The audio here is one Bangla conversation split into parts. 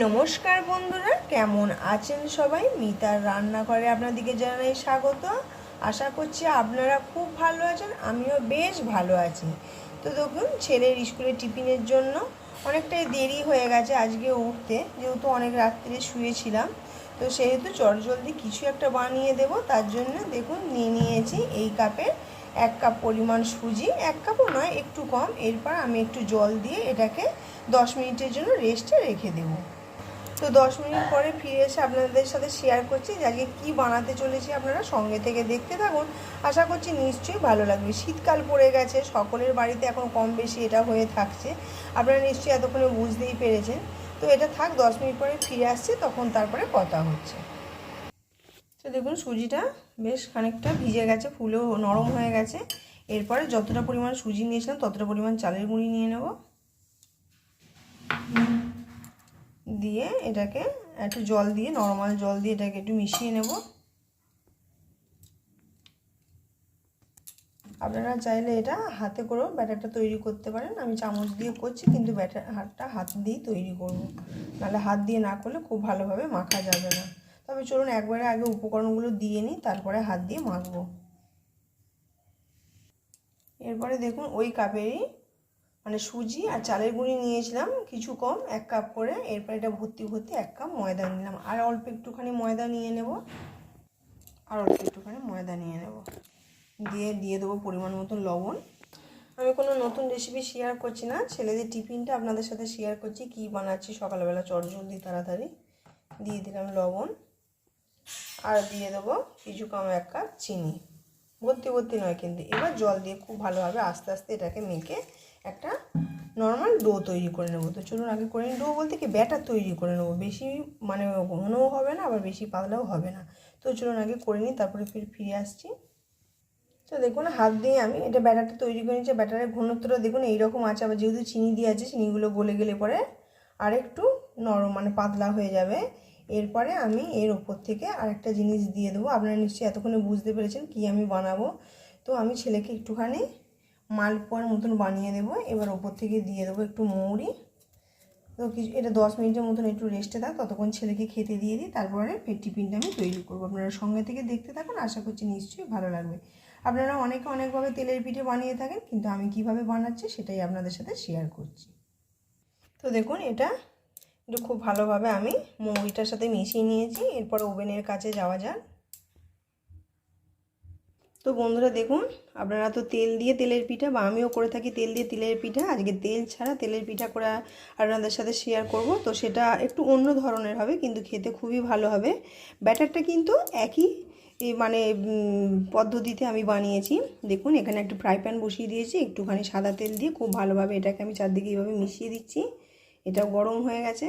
নমস্কার বন্ধুরা, কেমন আছেন সবাই? মিতার রান্নাঘরে আপনাদেরকে জানাই স্বাগত। আশা করছি আপনারা খুব ভালো আছেন, আমিও বেশ ভালো আছি। তো দেখুন, ছেলের স্কুলে টিফিনের জন্য অনেকটাই দেরি হয়ে গেছে আজকে উঠতে, যেহেতু অনেক রাত্রে শুয়েছিলাম। তো সেহেতু চটজলদি কিছু একটা বানিয়ে দেব, তার জন্য দেখুন নিয়ে নিয়েছি এই কাপের এক কাপ পরিমাণ সুজি, এক কাপও নয়, একটু কম। এরপর আমি একটু জল দিয়ে এটাকে দশ মিনিটের জন্য রেস্টে রেখে দেবো। তো দশ মিনিট পরে ফিরে এসে আপনাদের সাথে শেয়ার করছি আজকে কী বানাতে চলেছি আপনারা সঙ্গে থেকে দেখতে থাকুন। আশা করছি নিশ্চয়ই ভালো লাগবে। শীতকাল পড়ে গেছে, সকলের বাড়িতে এখন কম বেশি এটা হয়ে থাকছে। আপনারা নিশ্চয়ই এতক্ষণে বুঝতেই পেরেছেন। তো এটা থাক, দশ মিনিট পরে ফিরে আসছে, তখন তারপরে কথা হচ্ছে। তো দেখুন, সুজিটা বেশ খানিকটা ভিজে গেছে, ফুলেও নরম হয়ে গেছে। এরপরে যতটা পরিমাণ সুজি নিয়েছিলাম, ততটা পরিমাণ চালের গুঁড়ি নিয়ে নেব। দিয়ে এটাকে একটু জল দিয়ে নর্মাল জল দিয়ে এটাকে একটু মিশিয়ে নেব। আপনারা চাইলে এটা হাতে করেও ব্যাটারটা তৈরি করতে পারেন। আমি চামচ দিয়ে করছি, কিন্তু ব্যাটার, হাতটা হাত দিয়েই তৈরি করব। নাহলে হাত দিয়ে না করলে খুব ভালোভাবে মাখা যাবে না। তবে চলুন একবারে আগে উপকরণগুলো দিয়ে নিই, তারপরে হাত দিয়ে মাখবো। এরপরে দেখুন, ওই কাপেরই মানে সুজি আর চালের গুঁড়ি নিয়েছিলাম কিছু কম, এক কাপ করে। এরপর এটা ভর্তি ভর্তি এক কাপ ময়দা নিলাম। আর অল্প একটুখানি ময়দা নিয়ে নেব। আর অল্প একটুখানি ময়দা নিয়ে নেব। দিয়ে দিয়ে দেবো পরিমাণ মতো লবণ। আমি কোনো নতুন রেসিপি শেয়ার করছি না। ছেলেদের টিফিনটা আপনাদের সাথে শেয়ার করছি কী বানাচ্ছি। সকালবেলা চটজলদি তাড়াতাড়ি। দিয়ে দিলাম লবণ। আর দিয়ে দেবো কিছু কম, এক কাপ চিনি। ভর্তি ভর্তি নয় কিন্তু। এবার জল দিয়ে খুব ভালোভাবে আস্তে আস্তে এটাকে মেখে একটা নর্মাল ডো তৈরি করে নেব। তো চলুন আগে করে নিই। ডো বলতে কি? ব্যাটার তৈরি করে নেব। বেশি মানে ঘনও হবে না, আবার বেশি পাতলাও হবে না। তো চলুন আগে করে নিই, তারপরে ফির ফিরে আসছি। তো দেখুন, হাত দিয়ে আমি এটা ব্যাটারটা তৈরি করে নিচ্ছি। ব্যাটারের ঘনত্বটা দেখুন, এইরকম আছে। আবার যেহেতু চিনি দিয়ে আছে, চিনিগুলো গলে গেলে পরে আর একটু নরম মানে পাতলা হয়ে যাবে। এরপরে আমি এর ওপর থেকে আরেকটা জিনিস দিয়ে দেবো। আপনারা নিশ্চয়ই এতক্ষণে বুঝতে পেরেছেন কি আমি বানাবো। তো আমি ছেলেকে একটুখানি মালপোয়ার মতন বানিয়ে দেবো। এবার ওপর থেকে দিয়ে দেবো একটু মৌরি। তো কিছু এটা দশ মিনিটের মতন একটু রেস্টে থাক, ততক্ষণ ছেলেকে খেতে দিয়ে দিই, তারপরে টিফিনটা আমি তৈরি করব। আপনারা সঙ্গে থেকে দেখতে থাকুন, আশা করছি নিশ্চয়ই ভালো লাগবে। আপনারা অনেকে অনেকভাবে তেলের পিঠে বানিয়ে থাকেন, কিন্তু আমি কীভাবে বানাচ্ছি সেটাই আপনাদের সাথে শেয়ার করছি। তো দেখুন, এটা একটু খুব ভালোভাবে আমি মৌরিটার সাথে মিশিয়ে নিয়েছি। এরপর ওভেনের কাছে যাওয়া যাক। তো বন্ধুরা দেখুন, আপনারা তো তেল দিয়ে তেলের পিঠা বা আমিও করে থাকি তেল দিয়ে তেলের পিঠা। আজকে তেল ছাড়া তেলের পিঠা করে আপনাদের সাথে শেয়ার করব। তো সেটা একটু অন্য ধরনের হবে, কিন্তু খেতে খুবই ভালো হবে। ব্যাটারটা কিন্তু একই মানে পদ্ধতিতে আমি বানিয়েছি। দেখুন, এখানে একটু ফ্রাই প্যান বসিয়ে দিয়েছি, একটুখানি সাদা তেল দিয়ে খুব ভালোভাবে এটাকে আমি চারদিকে এইভাবে মিশিয়ে দিচ্ছি। এটা গরম হয়ে গেছে।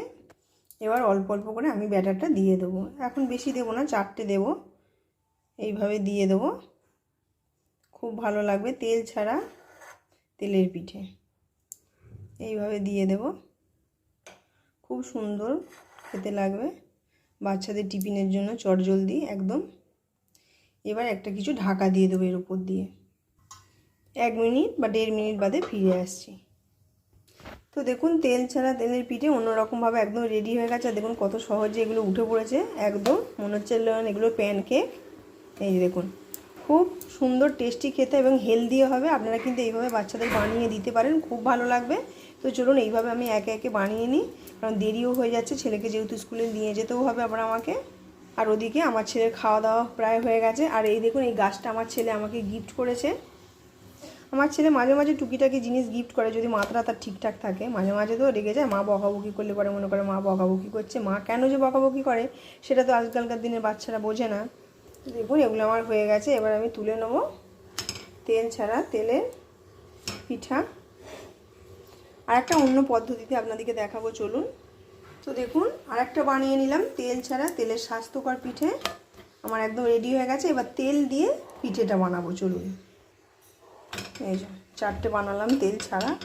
এবার অল্প অল্প করে আমি ব্যাটারটা দিয়ে দেবো। এখন বেশি দেবো না, চারটে দেবো। এইভাবে দিয়ে দেবো। খুব ভালো লাগবে তেল ছাড়া তেলের পিঠে। এইভাবে দিয়ে দেব। খুব সুন্দর খেতে লাগবে। বাচ্চাদের টিফিনের জন্য চটজলদি একদম। এবার একটা কিছু ঢাকা দিয়ে দেবো এর উপর দিয়ে। এক মিনিট বা দেড় মিনিট বাদে ফিরে আসছি। তো দেখুন, তেল ছাড়া তেলের পিঠে অন্যরকমভাবে একদম রেডি হয়ে গেছে। আর দেখুন কত সহজে এগুলো উঠে পড়েছে। একদম মনে হচ্ছে এগুলো প্যানকেক এই দেখুন। খুব সুন্দর টেস্টি খেতে এবং হেলদিও হবে। আপনারা কিন্তু এইভাবে বাচ্চাদের বানিয়ে দিতে পারেন, খুব ভালো লাগবে। তো চলুন এইভাবে আমি একে একে বানিয়ে নিই, কারণ দেরিও হয়ে যাচ্ছে। ছেলেকে যেহেতু স্কুলে নিয়ে যেতেও হবে আবার আমাকে। আর ওদিকে আমার ছেলের খাওয়া দাওয়া প্রায় হয়ে গেছে। আর এই দেখুন, এই গাছটা আমার ছেলে আমাকে গিফট করেছে। আমার ছেলে মাঝে মাঝে টুকিটাকি জিনিস গিফট করে, যদি মাত্রা তার ঠিকঠাক থাকে। মাঝে মাঝে তো রেগে যায়, মা বকাবকি করলে পরে মনে করে মা বকাবকি করছে। মা কেন যে বকাবকি করে, সেটা তো আজকালকার দিনের বাচ্চারা বোঝে না। দেখুন, এগুলো আমার হয়ে গেছে। এবার আমি তুলে নেব। তেল ছাড়া তেলের পিঠা। আর একটা অন্য পদ্ধতিতে আপনাদেরকে দেখাবো, চলুন। তো দেখুন, আর একটা বানিয়ে নিলাম, তেল ছাড়া, তেলের স্বাস্থ্যকর পিঠে। আমার একদম রেডি হয়ে গেছে। এবার তেল দিয়ে পিঠেটা বানাবো, চলুন। এই চারটে বানালাম তেল ছাড়া।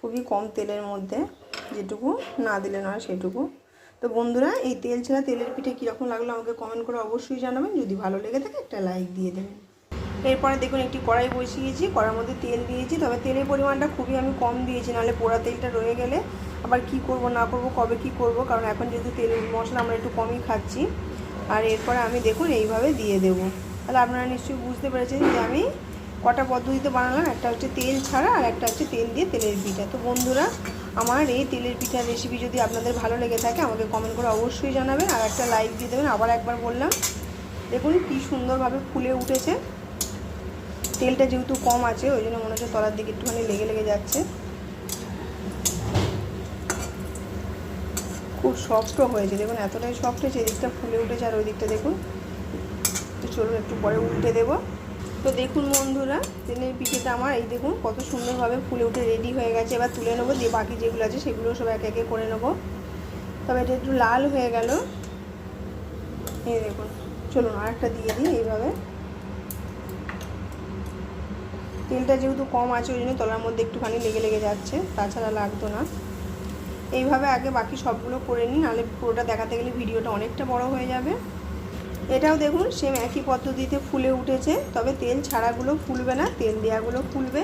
খুবই কম তেলের মধ্যে, যেটুকু না দিলে নয়, সেটুকু। তো বন্ধুরা, এই তেল ছাড়া তেলের পিঠে কীরকম লাগল আমাকে কমেন্ট করে অবশ্যই জানাবেন। যদি ভালো লেগে থাকে, একটা লাইক দিয়ে দেবেন। এরপরে দেখুন, একটি কড়াই বসিয়েছি কড়ার মধ্যে তেল দিয়েছি। তবে তেলের পরিমাণটা খুবই আমি কম দিয়েছি, নাহলে পোড়া তেলটা রয়ে গেলে আবার কি করব, না করব, কবে কি করব, কারণ এখন যেহেতু তেল মশলা আমরা একটু কমই খাচ্ছি। আর এরপরে আমি দেখুন, এইভাবে দিয়ে দেবো। তাহলে আপনারা নিশ্চয়ই বুঝতে পেরেছেন যে আমি কটা পদ্ধতিতে বানালাম? একটা হচ্ছে তেল ছাড়া আর একটা হচ্ছে তেল দিয়ে তেলের পিঠা। তো বন্ধুরা, আমার এই তেলের পিঠার রেসিপি যদি আপনাদের ভালো লেগে থাকে, আমাকে কমেন্ট করে অবশ্যই জানাবেন আর একটা লাইক দিয়ে দেবেন। আবার একবার বললাম, দেখুন কী সুন্দরভাবে ফুলে উঠেছে। তেলটা যেহেতু কম আছে, ওই জন্য মনে হচ্ছে তলার দিকে একটুখানি লেগে লেগে যাচ্ছে। খুব সফটও হয়েছে। দেখুন, এতটাই সফট হয়েছে এদিকটা ফুলে উঠেছে আর ওই দিকটা দেখুন। তো চলুন, একটু পরে উল্টে দেবো। তো দেখুন বন্ধুরা, তেলের পিঠেটা আমার, এই দেখুন কত সুন্দরভাবে ফুলে উঠে রেডি হয়ে গেছে। এবার তুলে নেব দিয়ে বাকি যেগুলো আছে সেগুলো সব একে একে করে নেব। তবে এটা একটু লাল হয়ে গেল। এই দেখুন, চলুন আরেকটা দিয়ে দিই এইভাবে। তেলটা যেহেতু কম আছে, ওই জন্য তলার মধ্যে একটুখানি লেগে লেগে যাচ্ছে, তাছাড়া লাগতো না। এইভাবে আগে বাকি সবগুলো করে নিন নাহলে পুরোটা দেখাতে গেলে ভিডিওটা অনেকটা বড় হয়ে যাবে। এটাও দেখুন, সেম একই পদ্ধতিতে ফুলে উঠেছে। তবে তেল ছাড়াগুলো ফুলবে না, তেল দেওয়াগুলো ফুলবে।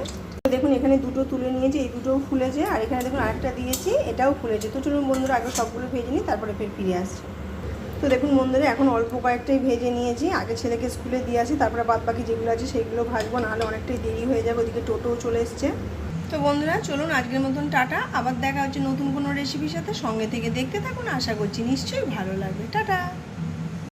দেখুন, এখানে দুটো তুলে নিয়েছি, এই দুটোও ফুলেছে। আর এখানে দেখুন, আরেকটা দিয়েছি, এটাও ফুলেছে। তো চলুন বন্ধুরা, আগে সবগুলো ভেজে নিই, তারপরে ফের ফিরে আসছি। তো দেখুন বন্ধুরা, এখন অল্প কয়েকটাই ভেজে নিয়েছি। আগে ছেলেকে স্কুলে দিয়ে আসি, তারপরে বাদ বাকি যেগুলো আছে সেগুলো ভাজবো, নাহলে অনেকটাই দেরি হয়ে যাবে, ওদিকে টোটোও চলে এসছে। তো বন্ধুরা, চলুন আজকের মতন টাটা। আবার দেখা হচ্ছে নতুন কোনো রেসিপির সাথে সঙ্গে থেকে দেখতে থাকুন, আশা করছি নিশ্চয়ই ভালো লাগবে। টাটা!